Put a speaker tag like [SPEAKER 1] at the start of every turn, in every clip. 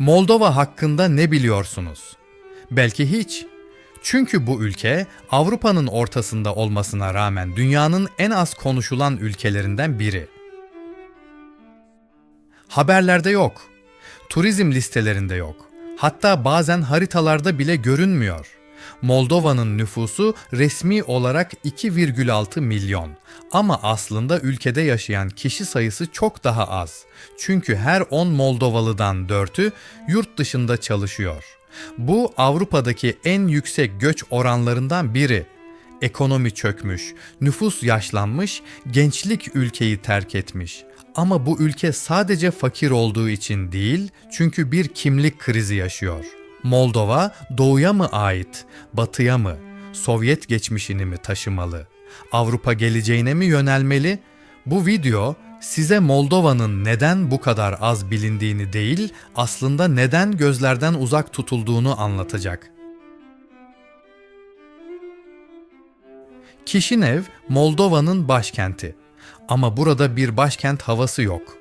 [SPEAKER 1] Moldova hakkında ne biliyorsunuz? Belki hiç. Çünkü bu ülke Avrupa'nın ortasında olmasına rağmen dünyanın en az konuşulan ülkelerinden biri. Haberlerde yok. Turizm listelerinde yok. Hatta bazen haritalarda bile görünmüyor. Moldova'nın nüfusu resmi olarak 2,6 milyon. Ama aslında ülkede yaşayan kişi sayısı çok daha az. Çünkü her 10 Moldovalıdan 4'ü yurt dışında çalışıyor. Bu Avrupa'daki en yüksek göç oranlarından biri. Ekonomi çökmüş, nüfus yaşlanmış, gençlik ülkeyi terk etmiş. Ama bu ülke sadece fakir olduğu için değil, çünkü bir kimlik krizi yaşıyor. Moldova doğuya mı ait, batıya mı, Sovyet geçmişini mi taşımalı, Avrupa geleceğine mi yönelmeli? Bu video size Moldova'nın neden bu kadar az bilindiğini değil, aslında neden gözlerden uzak tutulduğunu anlatacak. Kişinev, Moldova'nın başkenti. Ama burada bir başkent havası yok.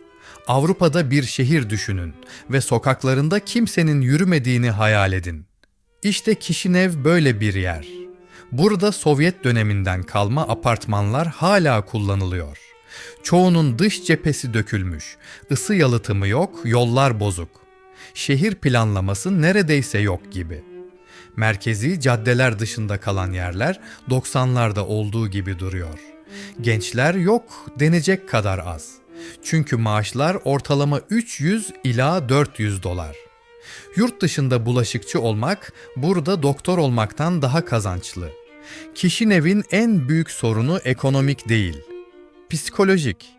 [SPEAKER 1] Avrupa'da bir şehir düşünün ve sokaklarında kimsenin yürümediğini hayal edin. İşte Kişinev böyle bir yer. Burada Sovyet döneminden kalma apartmanlar hala kullanılıyor. Çoğunun dış cephesi dökülmüş, ısı yalıtımı yok, yollar bozuk. Şehir planlaması neredeyse yok gibi. Merkezi caddeler dışında kalan yerler 90'larda olduğu gibi duruyor. Gençler yok denecek kadar az. Çünkü maaşlar ortalama 300 ila 400 dolar. Yurt dışında bulaşıkçı olmak burada doktor olmaktan daha kazançlı. Kişinev'in en büyük sorunu ekonomik değil, psikolojik.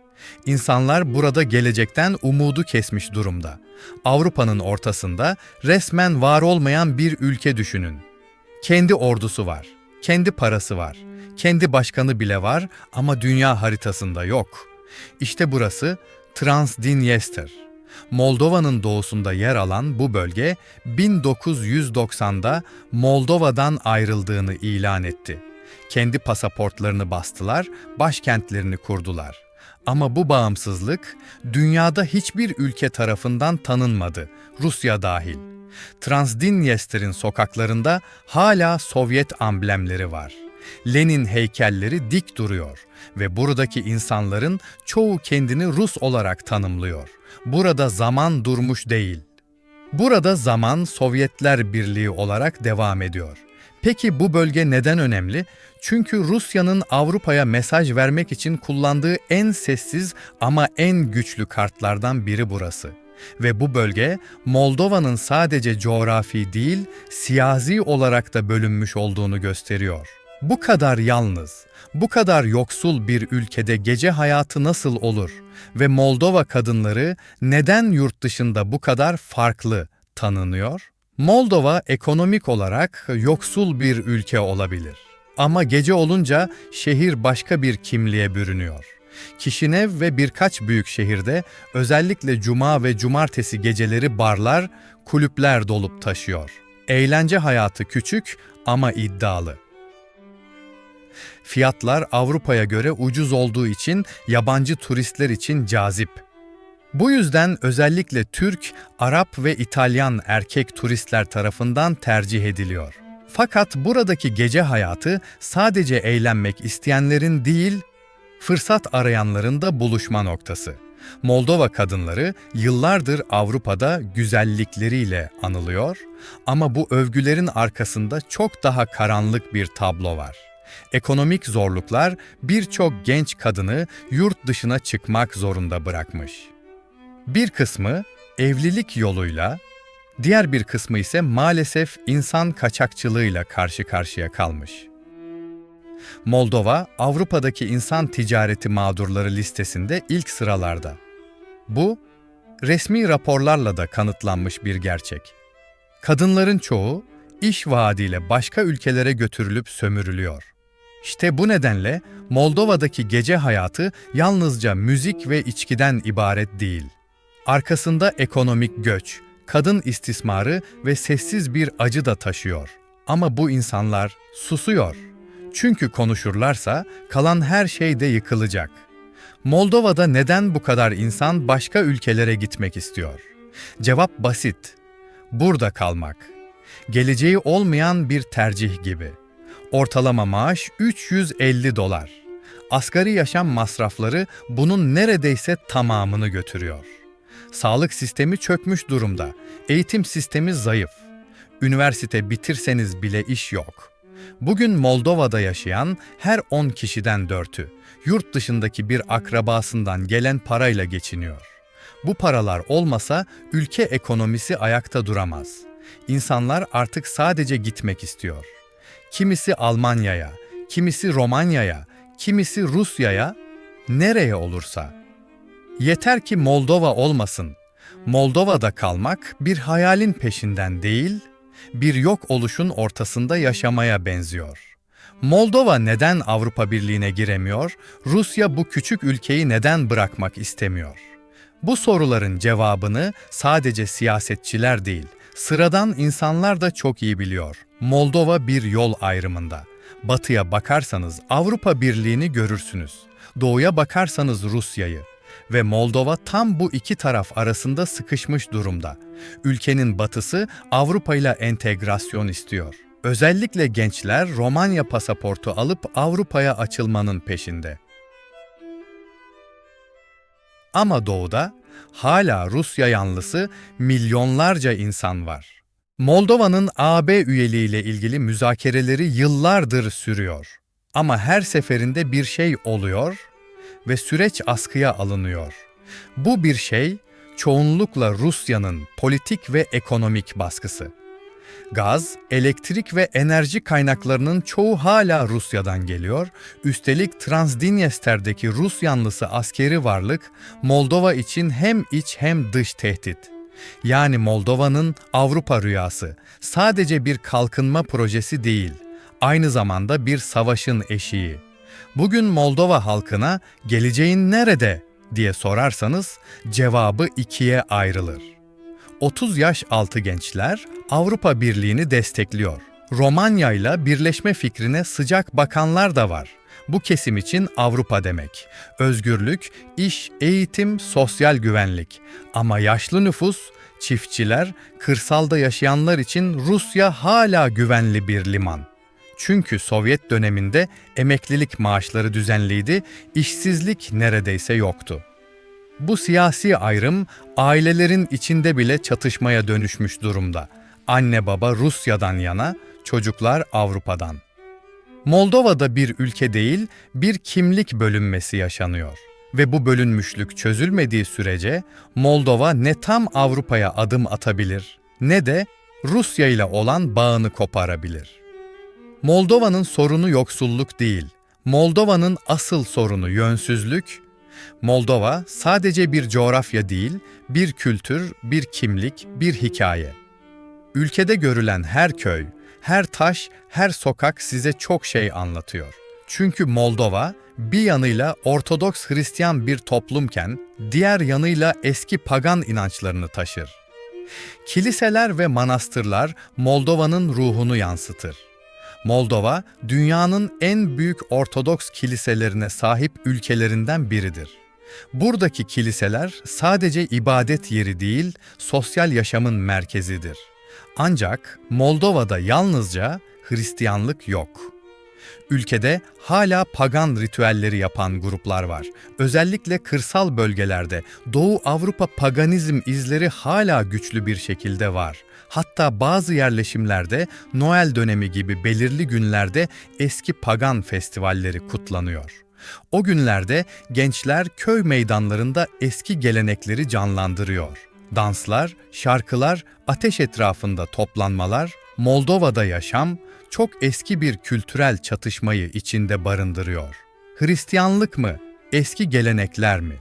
[SPEAKER 1] İnsanlar burada gelecekten umudu kesmiş durumda. Avrupa'nın ortasında resmen var olmayan bir ülke düşünün. Kendi ordusu var, kendi parası var, kendi başkanı bile var ama dünya haritasında yok. İşte burası Transdinyester. Moldova'nın doğusunda yer alan bu bölge 1990'da Moldova'dan ayrıldığını ilan etti. Kendi pasaportlarını bastılar, başkentlerini kurdular. Ama bu bağımsızlık dünyada hiçbir ülke tarafından tanınmadı, Rusya dahil. Transdinyester'in sokaklarında hala Sovyet amblemleri var. Lenin heykelleri dik duruyor ve buradaki insanların çoğu kendini Rus olarak tanımlıyor. Burada zaman durmuş değil. Burada zaman Sovyetler Birliği olarak devam ediyor. Peki bu bölge neden önemli? Çünkü Rusya'nın Avrupa'ya mesaj vermek için kullandığı en sessiz ama en güçlü kartlardan biri burası. Ve bu bölge Moldova'nın sadece coğrafi değil, siyasi olarak da bölünmüş olduğunu gösteriyor. Bu kadar yalnız, bu kadar yoksul bir ülkede gece hayatı nasıl olur ve Moldova kadınları neden yurt dışında bu kadar farklı tanınıyor? Moldova ekonomik olarak yoksul bir ülke olabilir. Ama gece olunca şehir başka bir kimliğe bürünüyor. Kişinev ve birkaç büyük şehirde özellikle cuma ve cumartesi geceleri barlar, kulüpler dolup taşıyor. Eğlence hayatı küçük ama iddialı. Fiyatlar Avrupa'ya göre ucuz olduğu için yabancı turistler için cazip. Bu yüzden özellikle Türk, Arap ve İtalyan erkek turistler tarafından tercih ediliyor. Fakat buradaki gece hayatı sadece eğlenmek isteyenlerin değil, fırsat arayanların da buluşma noktası. Moldova kadınları yıllardır Avrupa'da güzellikleriyle anılıyor ama bu övgülerin arkasında çok daha karanlık bir tablo var. Ekonomik zorluklar birçok genç kadını yurt dışına çıkmak zorunda bırakmış. Bir kısmı evlilik yoluyla, diğer bir kısmı ise maalesef insan kaçakçılığıyla karşı karşıya kalmış. Moldova, Avrupa'daki insan ticareti mağdurları listesinde ilk sıralarda. Bu, resmi raporlarla da kanıtlanmış bir gerçek. Kadınların çoğu, iş vaadiyle başka ülkelere götürülüp sömürülüyor. İşte bu nedenle Moldova'daki gece hayatı yalnızca müzik ve içkiden ibaret değil. Arkasında ekonomik göç, kadın istismarı ve sessiz bir acı da taşıyor. Ama bu insanlar susuyor. Çünkü konuşurlarsa kalan her şey de yıkılacak. Moldova'da neden bu kadar insan başka ülkelere gitmek istiyor? Cevap basit. burada kalmak. Geleceği olmayan bir tercih gibi. Ortalama maaş 350 dolar. Asgari yaşam masrafları bunun neredeyse tamamını götürüyor. Sağlık sistemi çökmüş durumda. Eğitim sistemi zayıf. Üniversite bitirseniz bile iş yok. Bugün Moldova'da yaşayan her 10 kişiden 4'ü yurt dışındaki bir akrabasından gelen parayla geçiniyor. Bu paralar olmasa ülke ekonomisi ayakta duramaz. İnsanlar artık sadece gitmek istiyor. Kimisi Almanya'ya, kimisi Romanya'ya, kimisi Rusya'ya, nereye olursa. Yeter ki Moldova olmasın. Moldova'da kalmak bir hayalin peşinden değil, bir yok oluşun ortasında yaşamaya benziyor. Moldova neden Avrupa Birliği'ne giremiyor? Rusya bu küçük ülkeyi neden bırakmak istemiyor? Bu soruların cevabını sadece siyasetçiler değil, sıradan insanlar da çok iyi biliyor. Moldova bir yol ayrımında. Batıya bakarsanız Avrupa Birliği'ni görürsünüz. Doğuya bakarsanız Rusya'yı ve Moldova tam bu iki taraf arasında sıkışmış durumda. Ülkenin batısı Avrupa ile entegrasyon istiyor. Özellikle gençler Romanya pasaportu alıp Avrupa'ya açılmanın peşinde. Ama doğuda hala Rusya yanlısı milyonlarca insan var. Moldova'nın AB üyeliğiyle ilgili müzakereleri yıllardır sürüyor. Ama her seferinde bir şey oluyor ve süreç askıya alınıyor. Bu bir şey çoğunlukla Rusya'nın politik ve ekonomik baskısı. Gaz, elektrik ve enerji kaynaklarının çoğu hala Rusya'dan geliyor. Üstelik Transdinyester'deki Rus yanlısı askeri varlık Moldova için hem iç hem dış tehdit. Yani Moldova'nın Avrupa rüyası sadece bir kalkınma projesi değil, aynı zamanda bir savaşın eşiği. Bugün Moldova halkına geleceğin nerede diye sorarsanız cevabı ikiye ayrılır. 30 yaş altı gençler Avrupa Birliği'ni destekliyor. Romanya ile birleşme fikrine sıcak bakanlar da var. Bu kesim için Avrupa demek. Özgürlük, iş, eğitim, sosyal güvenlik. Ama yaşlı nüfus, çiftçiler, kırsalda yaşayanlar için Rusya hala güvenli bir liman. Çünkü Sovyet döneminde emeklilik maaşları düzenliydi, işsizlik neredeyse yoktu. Bu siyasi ayrım ailelerin içinde bile çatışmaya dönüşmüş durumda. Anne baba Rusya'dan yana, çocuklar Avrupa'dan. Moldova'da bir ülke değil, bir kimlik bölünmesi yaşanıyor. Ve bu bölünmüşlük çözülmediği sürece Moldova ne tam Avrupa'ya adım atabilir ne de Rusya ile olan bağını koparabilir. Moldova'nın sorunu yoksulluk değil. Moldova'nın asıl sorunu yönsüzlük. Moldova sadece bir coğrafya değil, bir kültür, bir kimlik, bir hikaye. Ülkede görülen her köy, her taş, her sokak size çok şey anlatıyor. Çünkü Moldova bir yanıyla Ortodoks Hristiyan bir toplumken diğer yanıyla eski pagan inançlarını taşır. Kiliseler ve manastırlar Moldova'nın ruhunu yansıtır. Moldova, dünyanın en büyük Ortodoks kiliselerine sahip ülkelerinden biridir. Buradaki kiliseler sadece ibadet yeri değil, sosyal yaşamın merkezidir. Ancak Moldova'da yalnızca Hristiyanlık yok. Ülkede hala pagan ritüelleri yapan gruplar var. Özellikle kırsal bölgelerde Doğu Avrupa paganizm izleri hala güçlü bir şekilde var. Hatta bazı yerleşimlerde Noel dönemi gibi belirli günlerde eski pagan festivalleri kutlanıyor. O günlerde gençler köy meydanlarında eski gelenekleri canlandırıyor. Danslar, şarkılar, ateş etrafında toplanmalar, Moldova'da yaşam çok eski bir kültürel çatışmayı içinde barındırıyor. Hristiyanlık mı, eski gelenekler mi?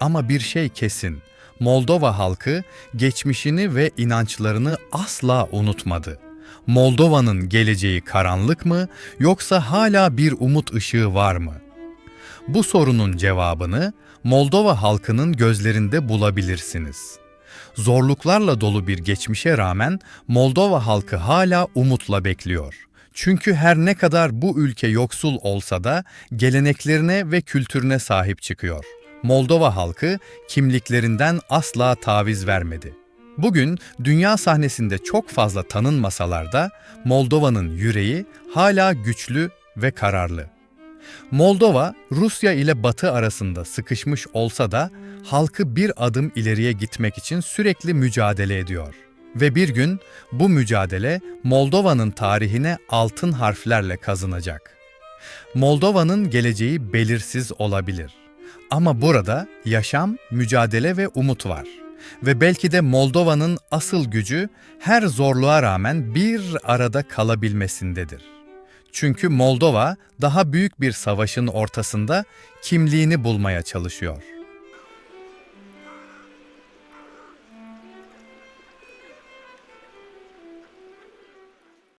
[SPEAKER 1] Ama bir şey kesin, Moldova halkı geçmişini ve inançlarını asla unutmadı. Moldova'nın geleceği karanlık mı yoksa hala bir umut ışığı var mı? Bu sorunun cevabını Moldova halkının gözlerinde bulabilirsiniz. Zorluklarla dolu bir geçmişe rağmen Moldova halkı hala umutla bekliyor. Çünkü her ne kadar bu ülke yoksul olsa da geleneklerine ve kültürüne sahip çıkıyor. Moldova halkı kimliklerinden asla taviz vermedi. Bugün dünya sahnesinde çok fazla tanınmasalar da Moldova'nın yüreği hala güçlü ve kararlı. Moldova, Rusya ile Batı arasında sıkışmış olsa da halkı bir adım ileriye gitmek için sürekli mücadele ediyor. Ve bir gün bu mücadele Moldova'nın tarihine altın harflerle kazınacak. Moldova'nın geleceği belirsiz olabilir. Ama burada yaşam, mücadele ve umut var. Ve belki de Moldova'nın asıl gücü her zorluğa rağmen bir arada kalabilmesindedir. Çünkü Moldova daha büyük bir savaşın ortasında kimliğini bulmaya çalışıyor.